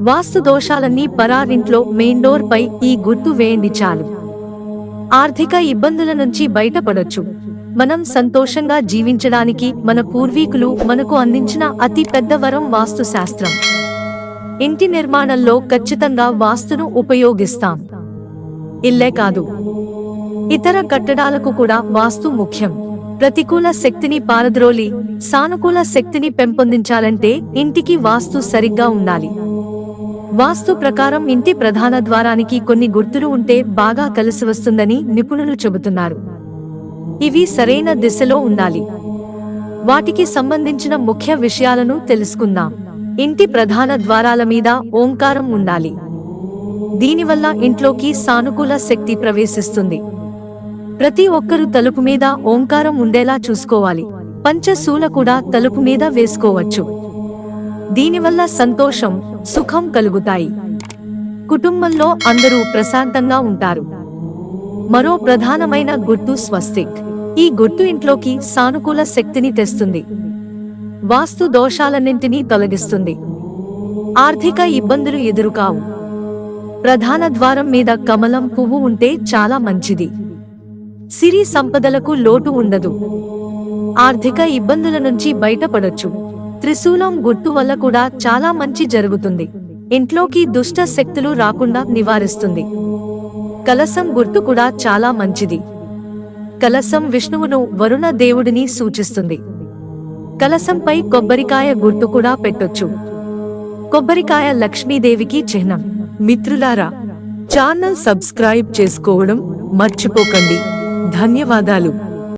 వాస్తు దోషాలన్నీ పరారింట్లో main door పై ఈ గుర్తు వేయండి చాలు. ఆర్థిక ఇబ్బందుల నుంచి బయటపడొచ్చు. మనం సంతోషంగా జీవించడానికి మన పూర్వీకులు మనకు అందించిన అతి పెద్ద వరం వాస్తు శాస్త్రం ఇంటి నిర్మాణంలో ఖచ్చితంగా వాస్తును ఉపయోగిస్తాం. ఇల్లే కాదు. ఇతర కట్టడాలకు కూడా వాస్తు ముఖ్యం. ప్రతికూల శక్తిని పారద్రోలి సానుకూల శక్తిని పెంపొందించాలంటే ఇంటికి వాస్తు సరిగ్గా ఉండాలి. వాస్తు ప్రకారం ఇంటి ప్రధాన ద్వారానికి కొన్ని గుర్తులు ఉంటే బాగా కలిసి వస్తుందని నిపుణులు చెబుతున్నారు. ఇవి సరైన దిశలో ఉండాలి. వాటికి సంబంధించిన ముఖ్య విషయాలను తెలుసుకుందాం. ఇంటి ప్రధాన ద్వారాల మీద ఓంకారం ఉండాలి. దీనివల్ల ఇంట్లోకి సానుకూల శక్తి ప్రవేశిస్తుంది. ప్రతి ఒక్కరూ తలుపు మీద ఓంకారం ఉండేలా చూసుకోవాలి. పంచశూల కూడా తలుపు మీద వేసుకోవచ్చు. దీనివల్ల సంతోషం సుఖం కలుగుతాయి. కుటుంబంలో అందరూ ప్రశాంతంగా ఉంటారు. మరో ప్రధానమైన గుర్తు స్వస్తిక్. ఈ గుర్తు ఇంట్లోకి సానుకూల శక్తిని తెస్తుంది. వాస్తు దోషాలన్నింటినీ తొలగిస్తుంది. ఆర్థిక ఇబ్బందులు ఎదురుకావు. ప్రధాన ద్వారం మీద కమలం పువ్వు ఉంటే చాలా మంచిది. సిరి సంపదలకు లోటు ఉండదు. ఆర్థిక ఇబ్బందుల నుంచి బయటపడొచ్చు. త్రిశూలం గుర్తు వల్ల కూడా చాలా మంచి జరుగుతుంది. ఇంట్లోకి దుష్ట శక్తులు రాకుండా నివారిస్తుంది. కలసం గుర్తు కూడా చాలా మంచిది. కలసం విష్ణువును వరుణ దేవుడిని సూచిస్తుంది. కలసంపై కొబ్బరికాయ గుర్తు కూడా పెట్టొచ్చు. కొబ్బరికాయ లక్ష్మీదేవికి చిహ్నం. మిత్రులారా ఛానల్ సబ్స్క్రైబ్ చేసుకోవడం మర్చిపోకండి. ధన్యవాదాలు.